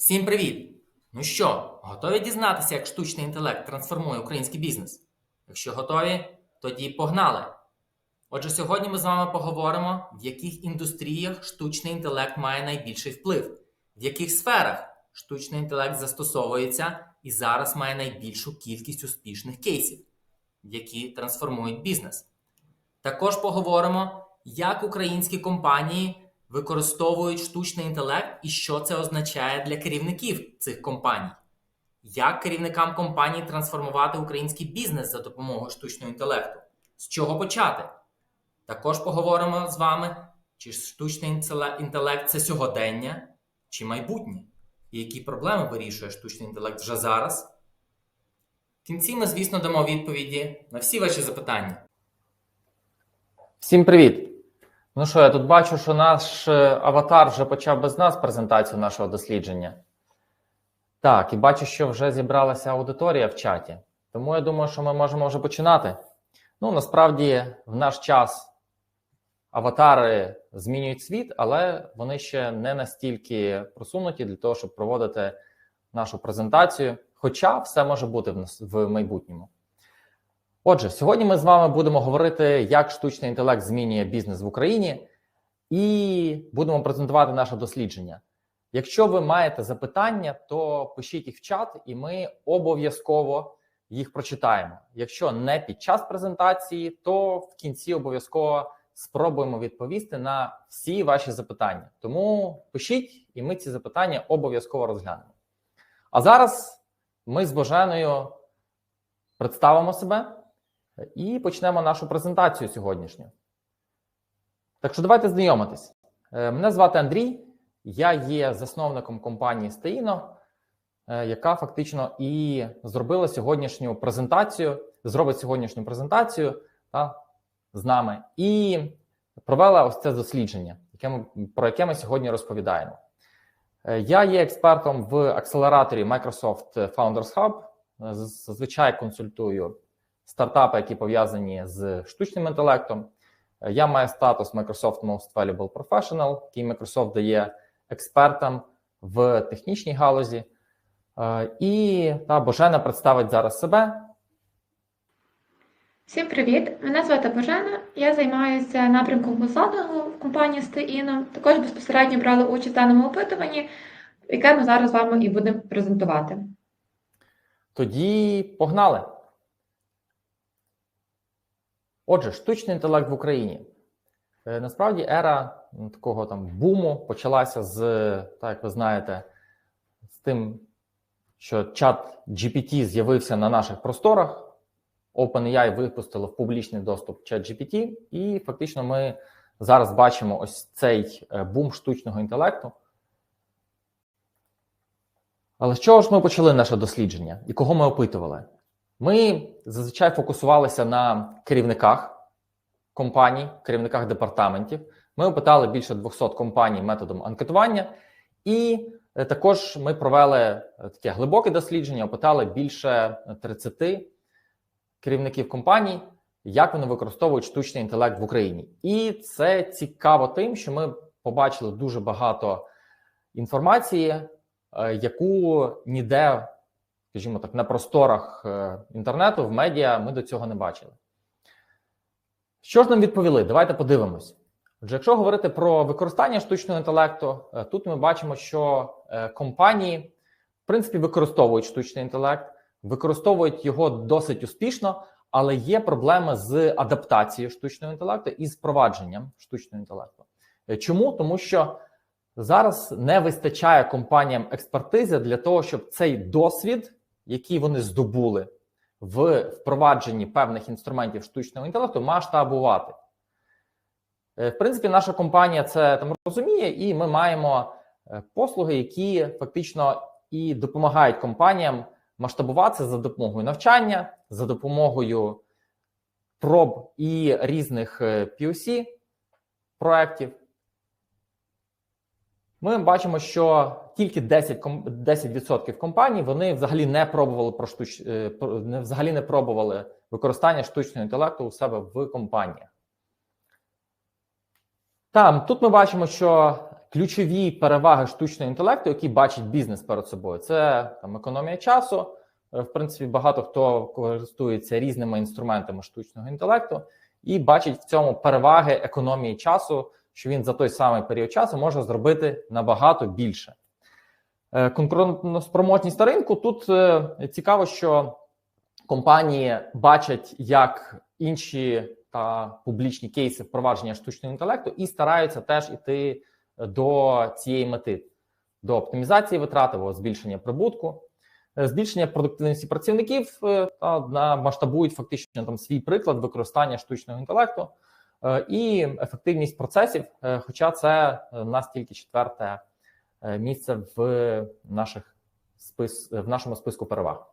Всім привіт! Ну що, готові дізнатися, як штучний інтелект трансформує український бізнес? Якщо готові, тоді погнали! Отже, сьогодні ми з вами поговоримо, в яких індустріях штучний інтелект має найбільший вплив, в яких сферах штучний інтелект застосовується і зараз має найбільшу кількість успішних кейсів, які трансформують бізнес. Також поговоримо, як українські компанії використовують штучний інтелект і що це означає для керівників цих компаній. Як керівникам компаній трансформувати український бізнес за допомогою штучного інтелекту? З чого почати? Також поговоримо з вами, чи штучний інтелект це сьогодення чи майбутнє, і які проблеми вирішує штучний інтелект вже зараз. В кінці ми, звісно, дамо відповіді на всі ваші запитання. Всім привіт! Ну що, я тут бачу, що наш е, аватар вже почав без нас презентацію нашого дослідження. Так, і бачу, що вже зібралася аудиторія в чаті. Тому я думаю, що ми можемо вже починати. Ну, насправді, в наш час аватари змінюють світ, але вони ще не настільки просунуті для того, щоб проводити нашу презентацію. Хоча все може бути в майбутньому. Отже, сьогодні ми з вами будемо говорити, як штучний інтелект змінює бізнес в Україні, і будемо презентувати наше дослідження. Якщо ви маєте запитання, то пишіть їх в чат, і ми обов'язково їх прочитаємо. Якщо не під час презентації, то в кінці обов'язково спробуємо відповісти на всі ваші запитання. Тому пишіть, і ми ці запитання обов'язково розглянемо. А зараз ми з Боженою представимо себе і почнемо нашу презентацію сьогоднішню. Так що давайте знайомитись. Е, Мене звати Андрій, я є засновником компанії Стеїно, яка фактично і зробила сьогоднішню презентацію, зробить сьогоднішню презентацію та, з нами, і провела ось це дослідження, яке ми, про яке ми сьогодні розповідаємо. Е, Я є експертом в акселераторі Microsoft Founders Hub. Е, Зазвичай консультую стартапи, які пов'язані з штучним інтелектом. Е, Я маю статус Microsoft Most Valuable Professional, який Microsoft дає експертам в технічній галузі. Е, І та Божена представить зараз себе. Всім привіт! Мене звати Божена. Я займаюся напрямком консалтингу в компанії Стеїно. Також безпосередньо брала участь в даному опитуванні, яке ми зараз з вами і будемо презентувати. Тоді погнали. Отже, штучний інтелект в Україні. Е, Насправді ера такого там буму почалася з, так як ви знаєте, з тим, що чат GPT з'явився на наших просторах. OpenAI випустило в публічний доступ чат GPT, і фактично ми зараз бачимо ось цей е, бум штучного інтелекту. Але з чого ж ми почали наше дослідження і кого ми опитували? Ми зазвичай фокусувалися на керівниках компаній, керівниках департаментів. Ми опитали більше 200 компаній методом анкетування, і е, також ми провели е, таке глибоке дослідження, опитали більше 30 керівників компаній, як вони використовують штучний інтелект в Україні. І це цікаво тим, що ми побачили дуже багато інформації, е, яку ніде, скажімо так, на просторах е, інтернету, в медіа ми до цього не бачили. Що ж нам відповіли? Давайте подивимось. Отже, якщо говорити про використання штучного інтелекту, е, тут ми бачимо, що е, компанії, в принципі, використовують штучний інтелект, використовують його досить успішно, але є проблеми з адаптацією штучного інтелекту і з впровадженням штучного інтелекту. Чому? Тому що зараз не вистачає компаніям експертизи для того, щоб цей досвід, який вони здобули в впровадженні певних інструментів штучного інтелекту, масштабувати. Е, В принципі, наша компанія це там розуміє, і ми маємо е, послуги, які фактично і допомагають компаніям масштабуватися за допомогою навчання, за допомогою проб і різних е, POC проєктів. Ми бачимо, що тільки 10, ком- 10% компаній вони взагалі не пробували про штуч... е, взагалі не пробували використання штучного інтелекту у себе в компаніях. Там тут ми бачимо, що ключові переваги штучного інтелекту, які бачить бізнес перед собою. Це там економія часу. Е, В принципі, багато хто користується різними інструментами штучного інтелекту і бачить в цьому переваги економії часу, що він за той самий період часу може зробити набагато більше. Е, Конкурентоспроможність ринку тут е, цікаво, що компанії бачать, як інші та публічні кейси впровадження штучного інтелекту, і стараються теж іти до цієї мети, до оптимізації витрат або збільшення прибутку, Е, збільшення продуктивності працівників та масштабують фактично там свій приклад використання штучного інтелекту і ефективність процесів. е, Хоча це е, в нас тільки четверте е, місце в наших спис в нашому списку переваг.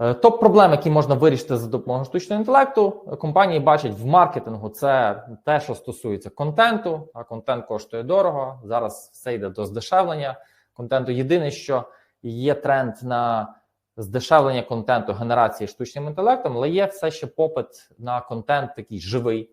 Е, Топ проблем, які можна вирішити за допомогою штучного інтелекту, е, компанії бачать в маркетингу. Це те, що стосується контенту. А контент коштує дорого. Зараз все йде до здешевлення контенту. Єдине, що є тренд на здешевлення контенту генерації штучним інтелектом, але є все ще попит на контент такий живий.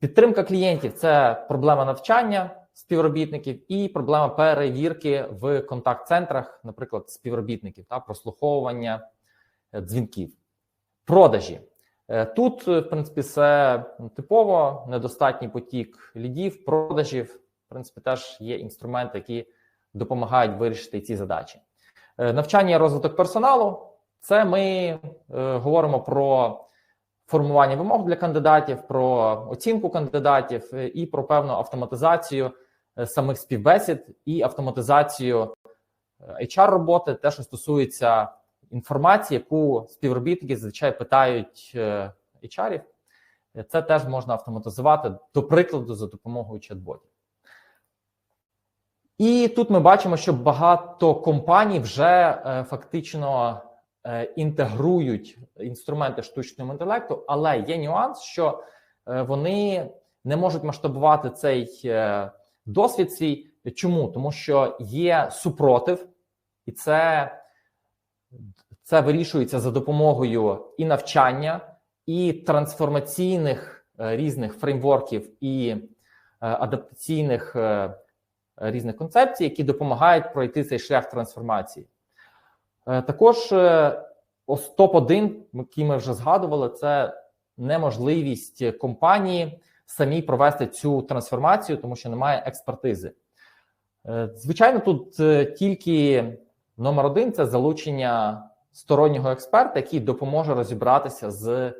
Підтримка клієнтів це проблема навчання співробітників і проблема перевірки в контакт-центрах, наприклад, співробітників та прослуховування е, дзвінків. Продажі. Е, Тут, е, в принципі, все типово, недостатній потік лідів, продажів. В принципі, теж є інструменти, які допомагають вирішити ці задачі. Навчання і розвиток персоналу це ми е, говоримо про формування вимог для кандидатів, про оцінку кандидатів е, і про певну автоматизацію е, самих співбесід і автоматизацію HR роботи, те, що стосується інформації, яку співробітники зазвичай питають е. Е, Це теж можна автоматизувати, до прикладу, за допомогою чат-ботів. І тут ми бачимо, що багато компаній вже е, фактично е, інтегрують інструменти штучного інтелекту, але є нюанс, що е, вони не можуть масштабувати цей е, досвід свій. Чому? Тому що є супротив, і це, це вирішується за допомогою і навчання, і трансформаційних е, різних фреймворків і е, адаптаційних е, різних концепцій, які допомагають пройти цей шлях трансформації. Е, Також е, ос- топ-1, який ми вже згадували, це неможливість компанії самі провести цю трансформацію, тому що немає експертизи. Е, Звичайно, тут тільки номер один це залучення стороннього експерта, який допоможе розібратися з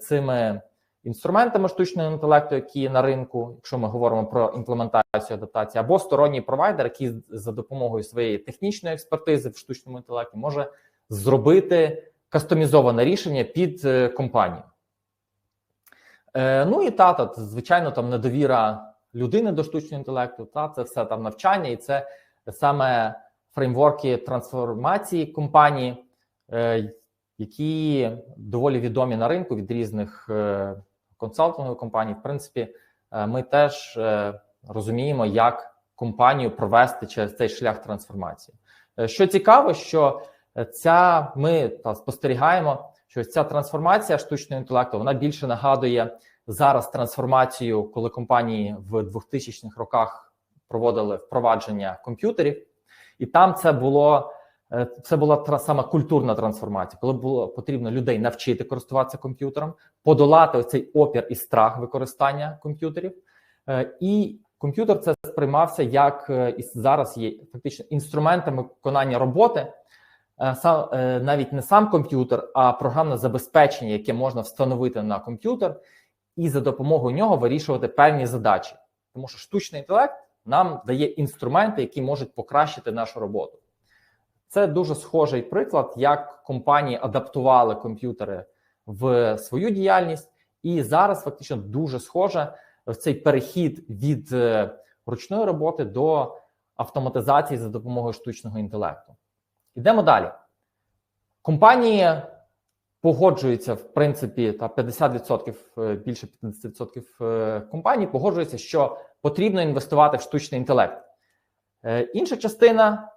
цими інструментами штучного інтелекту, які на ринку, якщо ми говоримо про імплементацію адаптації, або сторонній провайдер, який за допомогою своєї технічної експертизи в штучному інтелекті може зробити кастомізоване рішення під е, компанію. Е, ну і та, та, звичайно, там недовіра людини до штучного інтелекту, та це все там навчання, і це саме фреймворки трансформації компанії, е, які доволі відомі на ринку від різних консалтингових компаній. В принципі, е, ми теж е, розуміємо, як компанію провести через цей шлях трансформації. Е, Що цікаво, що ця ми та спостерігаємо, що ця трансформація штучного інтелекту вона більше нагадує зараз трансформацію, коли компанії в 2000-х роках проводили впровадження комп'ютерів, і там це було це була тра- саме культурна трансформація, коли було потрібно людей навчити користуватися комп'ютером, подолати оцей опір і страх використання комп'ютерів. Е, І комп'ютер це сприймався як е, і зараз є фактично інструментами виконання роботи. Е, Сам е, навіть не сам комп'ютер, а програмне забезпечення, яке можна встановити на комп'ютер, і за допомогою нього вирішувати певні задачі. Тому що штучний інтелект нам дає інструменти, які можуть покращити нашу роботу. Це дуже схожий приклад, як компанії адаптували комп'ютери в свою діяльність, і зараз фактично дуже схоже в цей перехід від е, ручної роботи до автоматизації за допомогою штучного інтелекту. Ідемо далі. Компанії погоджуються, в принципі, та 50%, е, більше 50% е, компаній погоджуються, що потрібно інвестувати в штучний інтелект. Інша частина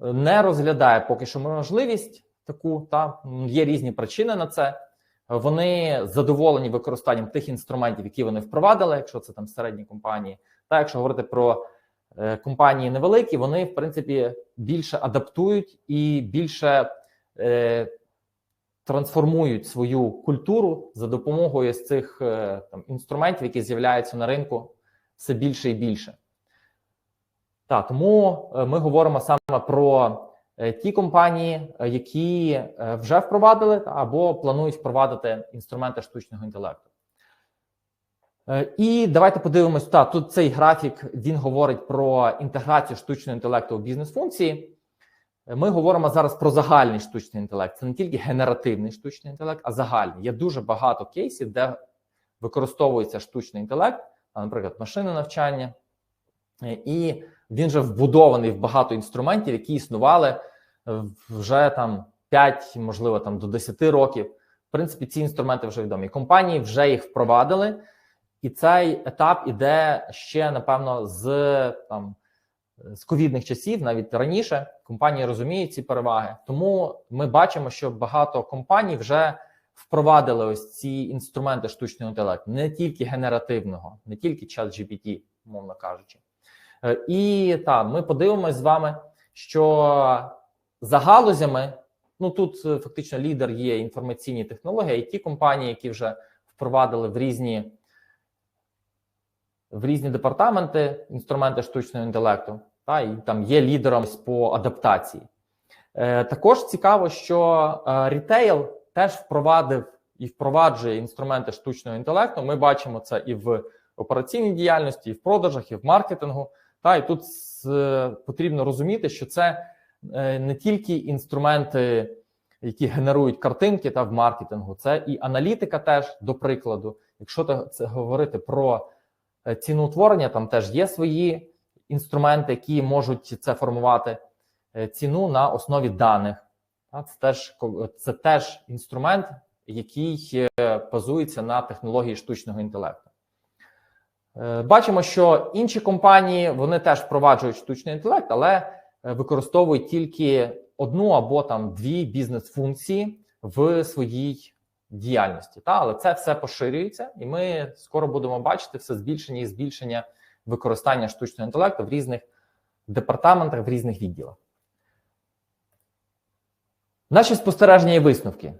не розглядає поки що можливість таку, та є різні причини на це. Вони задоволені використанням тих інструментів, які вони впровадили, якщо це там середні компанії, Та якщо говорити про е, компанії невеликі, вони в принципі більше адаптують і більше е, трансформують свою культуру за допомогою з цих е, там інструментів, які з'являються на ринку все більше і більше. Так, тому е, ми говоримо саме про е, ті компанії, е, які вже впровадили або планують впровадити інструменти штучного інтелекту. І давайте подивимось. Та тут цей графік він говорить про інтеграцію штучного інтелекту у бізнес-функції. Ми говоримо зараз про загальний штучний інтелект. Це не тільки генеративний штучний інтелект, а загальний. Є дуже багато кейсів, де використовується штучний інтелект, наприклад, машини навчання, і він вже вбудований в багато інструментів, які існували е, вже там 5, можливо, там до 10 років. В принципі, ці інструменти вже відомі. Компанії вже їх впровадили, і цей етап іде ще, напевно, з там з ковідних часів, навіть раніше. Компанії розуміють ці переваги. Тому ми бачимо, що багато компаній вже впровадили ось ці інструменти штучного інтелекту, не тільки генеративного, не тільки чат GPT, мовно кажучи. Е, І так, ми подивимось з вами, що за галузями, ну тут е, фактично лідер є інформаційні технології, і ті компанії, які вже впровадили в різні, в різні департаменти інструменти штучного інтелекту, та і там є лідером по адаптації. Е, Також цікаво, що е, рітейл теж впровадив і впроваджує інструменти штучного інтелекту. Ми бачимо це і в операційній діяльності, і в продажах, і в маркетингу. Та і тут е, потрібно розуміти, що це е, не тільки інструменти, які генерують картинки та в маркетингу, це і аналітика, теж до прикладу. Якщо це говорити про е, ціноутворення, там теж є свої інструменти, які можуть це формувати ціну на основі даних. Це теж це теж інструмент, який базується на технології штучного інтелекту. Е, Бачимо, що інші компанії вони теж впроваджують штучний інтелект, але е, використовують тільки одну або там дві бізнес-функції в своїй діяльності. Та але це все поширюється, і ми скоро будемо бачити все збільшення і збільшення використання штучного інтелекту в різних департаментах, в різних відділах. Наші спостереження і висновки.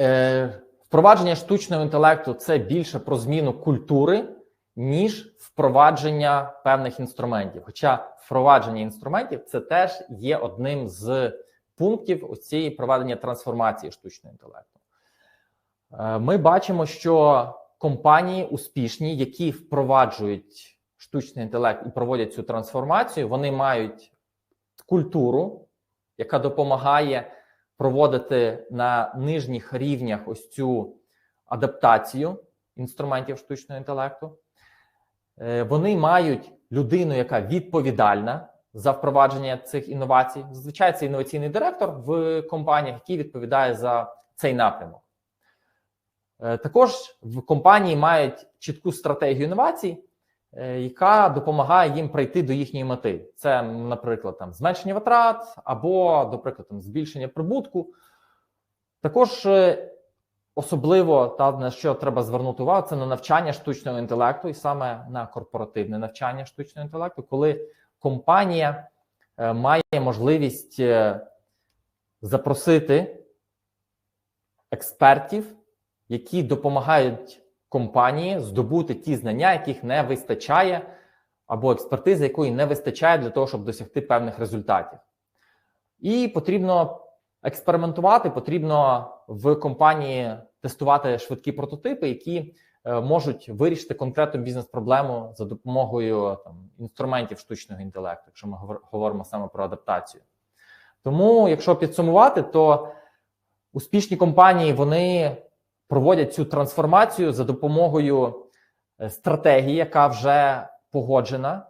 Е, Впровадження штучного інтелекту це більше про зміну культури, ніж впровадження певних інструментів. Хоча впровадження інструментів це теж є одним з пунктів ось цієї проведення трансформації штучного інтелекту. Е, Ми бачимо, що компанії успішні, які впроваджують штучний інтелект і проводять цю трансформацію, вони мають культуру, яка допомагає проводити на нижніх рівнях ось цю адаптацію інструментів штучного інтелекту. Е, Вони мають людину, яка відповідальна за впровадження цих інновацій. Зазвичай це інноваційний директор в компаніях, який відповідає за цей напрямок. Е, Також в компанії мають чітку стратегію інновацій, е, яка допомагає їм прийти до їхньої мети. Це, наприклад, там зменшення витрат або, до прикладу, збільшення прибутку. Також особливо та на що треба звернути увагу, це на навчання штучного інтелекту, і саме на корпоративне навчання штучного інтелекту, коли компанія е, має можливість е, запросити експертів, які допомагають компанії здобути ті знання, яких не вистачає, або експертизи, якої не вистачає для того, щоб досягти певних результатів. І потрібно експериментувати, потрібно в компанії тестувати швидкі прототипи, які е, можуть вирішити конкретну бізнес-проблему за допомогою там, інструментів штучного інтелекту, якщо ми говор- говоримо саме про адаптацію. Тому, якщо підсумувати, то успішні компанії вони проводять цю трансформацію за допомогою е, стратегії, яка вже погоджена,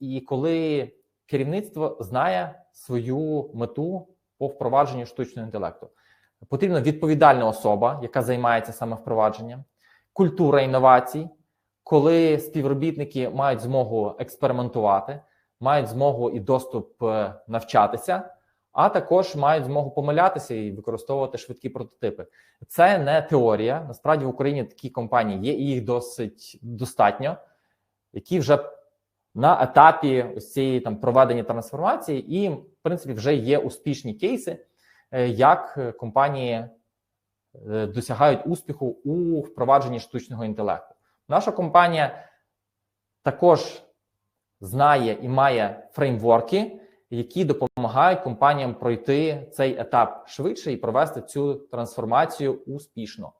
і коли керівництво знає свою мету по впровадженню штучного інтелекту. Потрібна відповідальна особа, яка займається саме впровадженням, культура інновацій, коли співробітники мають змогу експериментувати, мають змогу і доступ е, навчатися, а також мають змогу помилятися і використовувати швидкі прототипи. Це не теорія. Насправді в Україні такі компанії є, і їх досить достатньо. які вже на етапі ось цієї там проведення трансформації, і в принципі вже є успішні кейси, як е, компанії е, досягають успіху у впровадженні штучного інтелекту. Наша компанія також знає і має фреймворки, які допомагають компаніям пройти цей етап швидше і провести цю трансформацію успішно.